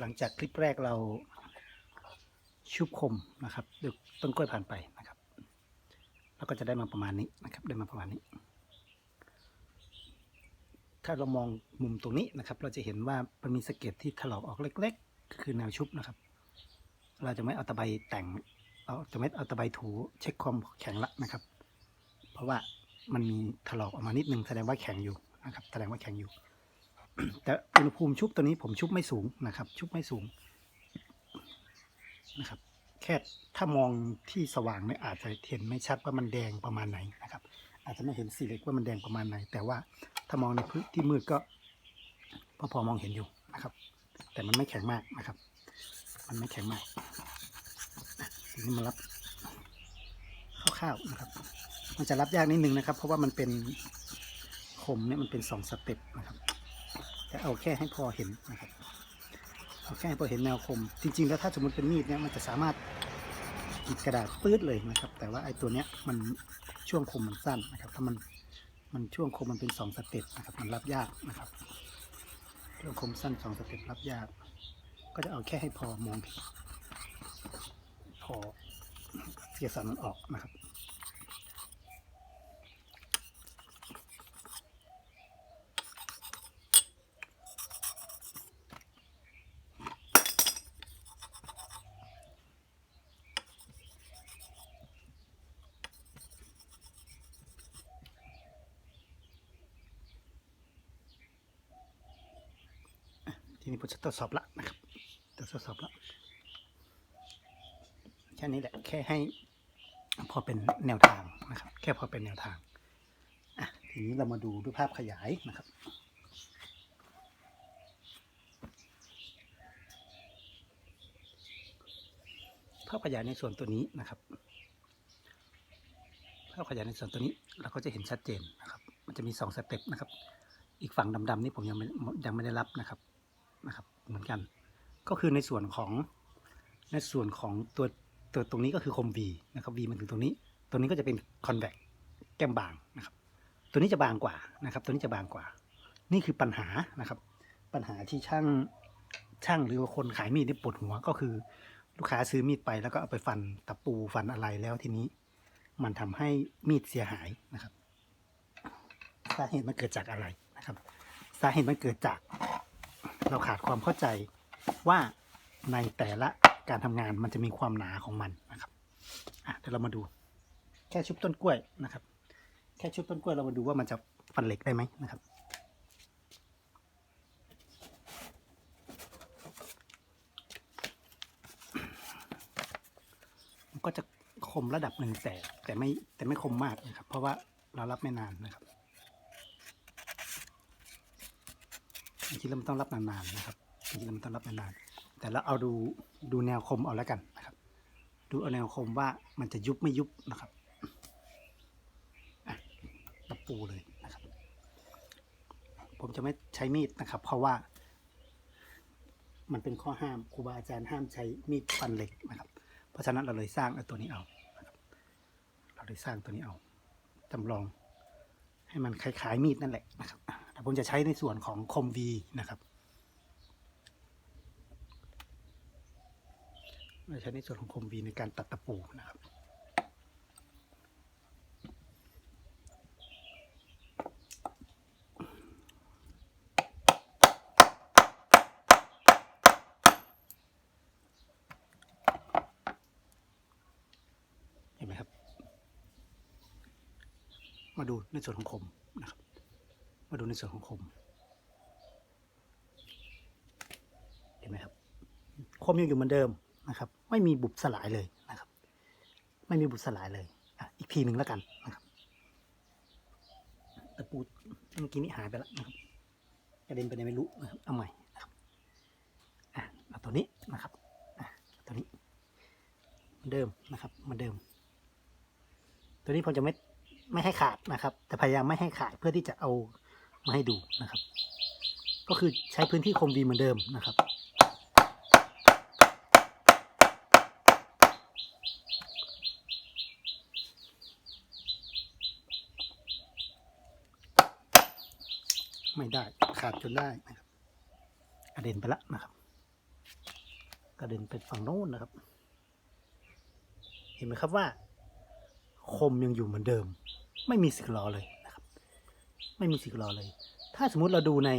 หลังจากคลิปแรกเราชุบคมนะครับด้วยต้นกล้วยผ่านไปนะครับแล้วก็จะได้มาประมาณนี้นะครับ ได้มาประมาณนี้ ถ้าเรามองมุมตรงนี้นะครับ เราจะเห็นว่ามันมีสะเก็ดที่ถลอกออกเล็ก ๆ คือแนวชุบนะครับ เราจะไม่เอาตะไบแต่งเราจะไม่เอาตะไบถูเช็คความแข็งละนะครับ เพราะว่ามันมีถลอกออกมานิดนึงแสดงว่าแข็งอยู่นะครับ แสดงว่าแข็งอยู่ แต่อุณหภูมิชุบตัวนี้ผมชุบไม่สูงนะครับ ชุบไม่สูงนะครับ แค่ถ้ามองที่สว่างเนี่ยอาจจะเห็นไม่ชัดว่ามันแดงประมาณไหนนะครับ อาจจะไม่เห็นสีเหล็กว่ามันแดงประมาณไหน แต่ว่าถ้ามองในพื้นที่มืดก็พอพอมองเห็นอยู่นะครับ แต่มันไม่แข็งมากนะครับ มันไม่แข็งมากอะทีนี้มารับคร่าวๆนะครับ มันจะรับยากนิดนึงนะครับ เพราะว่ามันเป็นคมเนี่ยมันเป็นสองสเต็ปนะครับ แต่เอาแค่ให้พอเห็นนะครับเอาแค่ให้พอเห็นแนวคม จริง ๆ แล้วถ้าสมมติเป็นมีดเนี่ยมันจะสามารถกรีดกระดาษปื๊ดเลยนะครับ แต่ว่าไอ้ตัวเนี้ยมันช่วงคมมันสั้นนะครับ ถ้ามันมันช่วงคมมันเป็นสองสเต็ปนะครับ มันรับยากนะครับ ช่วงคมสั้นสองสเต็ปรับยาก ก็จะเอาแค่ให้พอมองพอเสียสันมันออกนะครับ ทีนี้ผมจะทดสอบละนะครับจะทดสอบละแค่นี้แหละแค่ให้พอเป็นแนวทางนะครับ แค่พอเป็นแนวทางอะทีนี้เรามาดูด้วยภาพขยายนะครับภาพขยายในส่วนตัวนี้นะครับภาพขยายในส่วนตัวนี้เราก็จะเห็นชัดเจนนะครับ มันจะมีสองสเต็ปนะครับ อีกฝั่งดำๆนี่ผมยังไม่ยังไม่ได้รับนะครับ นะครับเหมือนกัน ก็คือในส่วนของในส่วนของตัวตัวตรงนี้ก็คือคม V นะครับ V มันถึงตรงนี้ ตัวนี้ก็จะเป็น convex แก้มบางนะครับ ตัวนี้จะบางกว่านะครับ ตัวนี้จะบางกว่า นี่คือปัญหานะครับ ปัญหาที่ช่างช่างหรือว่าคนขายมีดที่ปวดหัวก็คือ ลูกค้าซื้อมีดไปแล้วก็เอาไปฟันตะปูฟันอะไรแล้วทีนี้ มันทำให้มีดเสียหายนะครับสาเหตุมันเกิดจากอะไรนะครับ สาเหตุมันเกิดจาก เราขาดความเข้าใจว่าในแต่ละการทำงานมันจะมีความหนาของมันนะครับอะเดี๋ยวเรามาดู แค่ชุบต้นกล้วยนะครับ แค่ชุบต้นกล้วยเรามาดูว่ามันจะฟันเหล็กได้ไหมนะครับก็จะคมระดับหนึ่งแต่แต่ไม่แต่ไม่คมมากนะครับ เพราะว่าเรารับไม่นานนะครับ จริงๆแล้วมันต้องรับนานๆนะครับจริงๆแล้วมันต้องรับนานๆแต่เราเอาดูดูแนวคมเอาแล้วกันนะครับ ดูเอาแนวคมว่ามันจะยุบไม่ยุบนะครับตะปูเลยนะครับ ผมจะไม่ใช้มีดนะครับ เพราะว่า มันเป็นข้อห้ามครูบาอาจารย์ห้ามใช้มีดฟันเหล็กนะครับ เพราะฉะนั้นเราเลยสร้างตัวนี้เอาเราเลยสร้างตัวนี้เอาจำลองให้มันคล้ายๆมีดนั่นแหละนะครับ แต่ผมจะใช้ในส่วนของคม V นะครับเราใช้ในส่วนของคม V ในการตัดตะปูนะครับเห็นไหมครับมาดูในส่วนของคมนะครับ มาดูในส่วนของคมเห็นไหมครับคมยังอยู่เหมือนเดิมนะครับ ไม่มีบุบสลายเลยนะครับ ไม่มีบุบสลายเลยอะอีกทีหนึ่งแล้วกันนะครับตะปูเมื่อกี้นี้หายไปแล้วนะครับกระเด็นไปไหนไม่รู้นะครับเอาใหม่นะครับอะเอาตัวนี้นะครับอะเอาตัวนี้เหมือนเดิมนะครับเหมือนเดิม ตัวนี้ผมจะไม่ไม่ให้ขาดนะครับ แต่พยายามไม่ให้ขาดเพื่อที่จะเอา มาให้ดูนะครับ ก็คือใช้พื้นที่คมดีเหมือนเดิมนะครับ ไม่ได้ขาดจนได้นะครับกระเด็นไปล้วนะครับกระเด็นไปฝั่งโน้นนะครับ เห็นไหมครับว่า คมยังอยู่เหมือนเดิม ไม่มีสึกหรอเลย ไม่มีสึกหรอเลย ถ้าสมมุติเราดูใน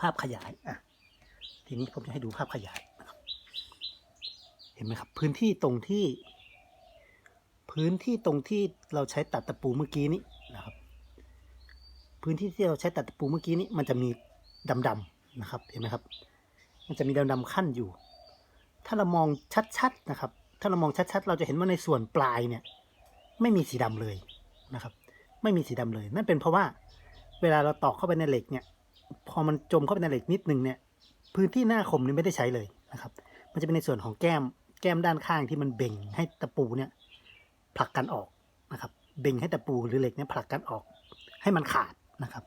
ภาพขยายอะทีนี้ผมจะให้ดูภาพขยายนะครับ เห็นไหมครับ พื้นที่ตรงที่ พื้นที่ตรงที่เราใช้ตัดตะปูเมื่อกี้นี้นะครับ พื้นที่ที่เราใช้ตัดตะปูเมื่อกี้นี้ มันจะมีดำๆนะครับ เห็นไหมครับ มันจะมีดำๆขั้นอยู่ ถ้าเรามองชัดๆนะครับ ถ้าเรามองชัดๆ เราจะเห็นว่าในส่วนปลายเนี่ย ไม่มีสีดำเลยนะครับ ไม่มีสีดำเลย นั่นเป็นเพราะว่าเวลาเราตอกเข้าไปในเหล็กเนี่ย พอมันจมเข้าไปในเหล็กนิดนึงเนี่ย พื้นที่หน้าคมนี่ไม่ได้ใช้เลยนะครับ มันจะเป็นในส่วนของแก้ม แก้มด้านข้างที่มันเบ่งให้ตะปูเนี่ยผลักกันออกนะครับ เบ่งให้ตะปูหรือเหล็กเนี่ยผลักกันออก ให้มันขาดนะครับ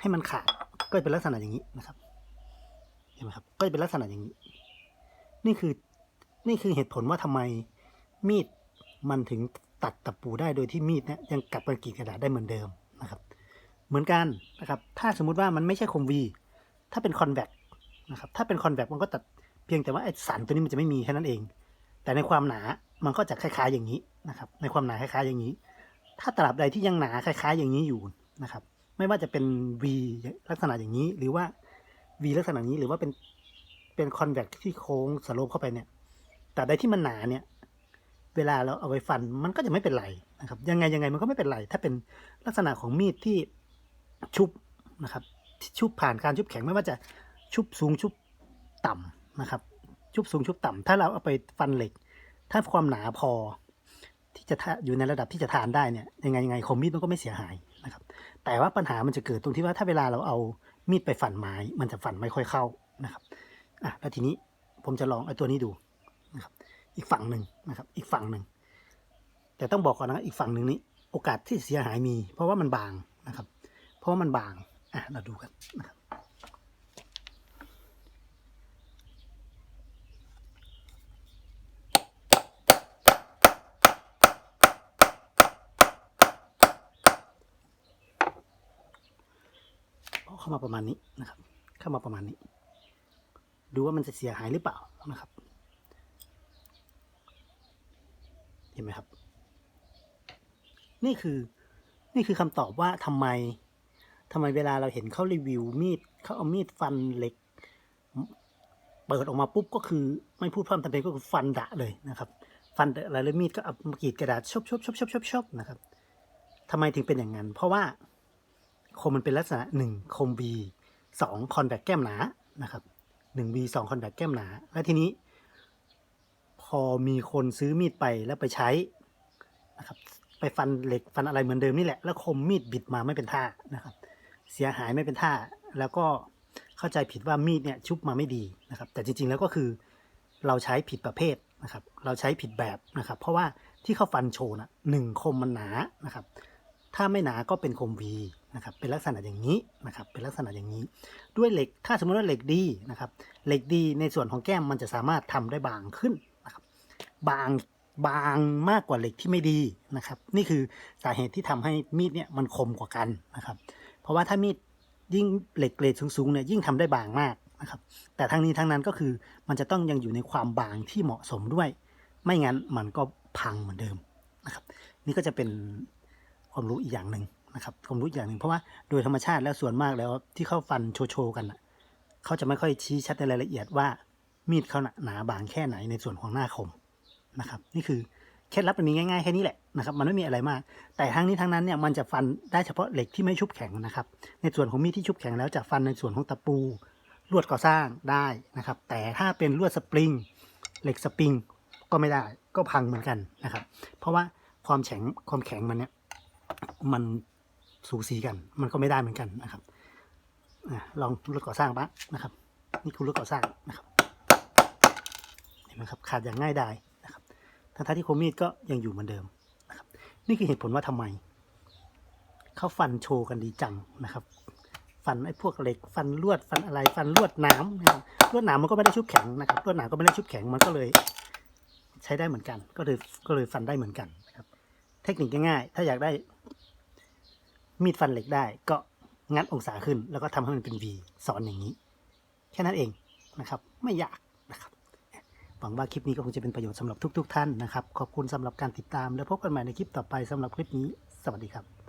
ให้มันขาดก็จะเป็นลักษณะอย่างนี้นะครับ เห็นไหมครับ ก็จะเป็นลักษณะอย่างนี้ นี่คือ นี่คือเหตุผลว่าทำไมมีดมันถึง ตัดตะปูได้โดยที่มีดเนี่ยยังกลับมากรีดกระดาษได้เหมือนเดิมนะครับ เหมือนกันนะครับ ถ้าสมมุติว่ามันไม่ใช่คมวีถ้าเป็นคอนแวคนะครับ ถ้าเป็นคอนแวคมันก็ตัดเพียงแต่ว่าไอ้สันตัวนี้มันจะไม่มีแค่นั้นเอง แต่ในความหนา มันก็จะคล้ายๆอย่างนี้นะครับ ในความหนาคล้ายๆอย่างนี้ ถ้าตราบใดที่ยังหนาคล้ายๆ อย่างนี้อยู่นะครับ ไม่ว่าจะเป็น V ลักษณะอย่างนี้ หรือว่า V ลักษณะนี้ หรือว่าเป็นเป็นคอนแวคที่โค้งสโลปเข้าไปเนี่ย แต่ใดที่มันหนาเนี่ย เวลาเราเอาไปฟันมันก็จะไม่เป็นไรนะครับ ยังไงยังไงมันก็ไม่เป็นไร ถ้าเป็นลักษณะของมีดที่ชุบนะครับชุบผ่านการชุบแข็งไม่ว่าจะชุบสูงชุบต่ำนะครับ ชุบสูงชุบต่ำถ้าเราเอาไปฟันเหล็ก ถ้าความหนาพอ ที่จะอยู่ในระดับที่จะทานได้เนี่ยยังไงยังไงคมมีดมันก็ไม่เสียหายนะครับ แต่ว่าปัญหามันจะเกิดตรงที่ว่าถ้าเวลาเราเอามีดไปฟันไม้ มันจะฟันไม่ค่อยเข้านะครับอะแล้วทีนี้ผมจะลองไอ้ตัวนี้ดู อีกฝั่งหนึ่งนะครับ อีกฝั่งหนึ่ง แต่ต้องบอกก่อนนะอีกฝั่งหนึ่งนี้ โอกาสที่เสียหายมี เพราะว่ามันบางนะครับ เพราะามันบางอะเราดูกันนะครับเข้ามาประมาณนี้นะครับ เข้ามาประมาณนี้ ดูว่ามันจะเสียหายหรือเปล่านะครับ เห็นไหมครับ นี่คือนี่คือคำตอบว่าทำไมทำไมเวลาเราเห็นเขารีวิวมีดเขาเอามีดฟันเหล็ก เปิดออกมาปุ๊บก็คือไม่พูดพร่ำทำเพลงก็คือฟันดะเลยนะครับ ฟันดะอะไรแล้วมีดก็เอามากรีดกระดาษชบชบชบชบชบชบนะครับทำไมถึงเป็นอย่างนั้น เพราะว่าคมมันเป็นลักษณะหนึ่งคม V สองคอนแบคแก้มหนานะครับหนึ่ง V สองคอนแบคแก้มหนา และทีนี้ อมีคนซื้อมีดไปแล้วไปใช้นะครับ ไปฟันเหล็กฟันอะไรเหมือนเดิมนี่แหละ แล้วคมมีดบิดมาไม่เป็นท่านะครับ เสียหายไม่เป็นท่า แล้วก็เข้าใจผิดว่ามีดเนี่ยชุบมาไม่ดีนะครับ แต่จริงๆแล้วก็คือเราใช้ผิดประเภทนะครับ เราใช้ผิดแบบนะครับ เพราะว่าที่เขาฟันโชว์นะหนึ่งคมมันหนานะครับ ถ้าไม่หนาก็เป็นคม V นะครับ เป็นลักษณะอย่างนี้นะครับ เป็นลักษณะอย่างนี้ ด้วยเหล็ก ถ้าสมมติว่าเหล็กดีนะครับ เหล็กดีในส่วนของแก้มมันจะสามารถทำได้บางขึ้น บางบางมากกว่าเหล็กที่ไม่ดีนะครับ นี่คือสาเหตุที่ทำให้มีดเนี่ยมันคมกว่ากันนะครับ เพราะว่าถ้ามีดยิ่งเหล็กเกรดสูงๆเนี่ยยิ่งทำได้บางมากนะครับ แต่ทั้งนี้ทั้งนั้นก็คือมันจะต้องยังอยู่ในความบางที่เหมาะสมด้วย ไม่งั้นมันก็พังเหมือนเดิมนะครับ นี่ก็จะเป็นความรู้อีกอย่างหนึ่งนะครับความรู้อย่างหนึ่งเพราะว่าโดยธรรมชาติแล้วส่วนมากแล้วที่เขาฟันโชว์กันเขาจะไม่ค่อยชี้ชัดในรายละเอียดว่ามีดเขาหนาบางแค่ไหนในส่วนของหน้าคม นะครับ นี่คือเคล็ดลับมันมีง่ายๆแค่นี้แหละนะครับ มันไม่มีอะไรมาก แต่ทั้งนี้ทั้งนั้นเนี่ยมันจะฟันได้เฉพาะเหล็กที่ไม่ชุบแข็งนะครับ ในส่วนของมีดที่ชุบแข็งแล้วจะฟันในส่วนของตะปูลวดก่อสร้างได้นะครับ แต่ถ้าเป็นลวดสปริงเหล็กสปริงก็ไม่ได้ก็พังเหมือนกันนะครับ เพราะว่าความแข็งความแข็งมันเนี่ยมันสูสีกัน มันก็ไม่ได้เหมือนกันนะครับลองรถก่อสร้างบ้างนะครับ นี่คือรถก่อสร้างนะครับเห็นไหมครับขาดอย่างง่ายดาย ทั้งที่คมมีดก็ยังอยู่เหมือนเดิมนะครับ นี่คือเหตุผลว่าทำไมเขาฟันโชว์กันดีจังนะครับ ฟันไอ้พวกเหล็ก ฟันลวดฟันอะไรฟันลวดน้ำนะครับลวดหนามมันก็ไม่ได้ชุบแข็งนะครับลวดหนามก็ไม่ได้ชุบแข็งมันก็เลย ใช้ได้เหมือนกัน ก็เลยก็เลยฟันได้เหมือนกันนะครับ เทคนิคง่ายๆถ้าอยากได้ มีดฟันเหล็กได้ ก็งัดองศาขึ้น แล้วก็ทำให้มันเป็น V สอนอย่างนี้ แค่นั้นเองนะครับ ไม่ยาก หวังว่าคลิปนี้ก็คงจะเป็นประโยชน์สำหรับทุก ๆ ท่านนะครับ ขอบคุณสำหรับการติดตาม แล้วพบกันใหม่ในคลิปต่อไปสำหรับคลิปนี้ สวัสดีครับ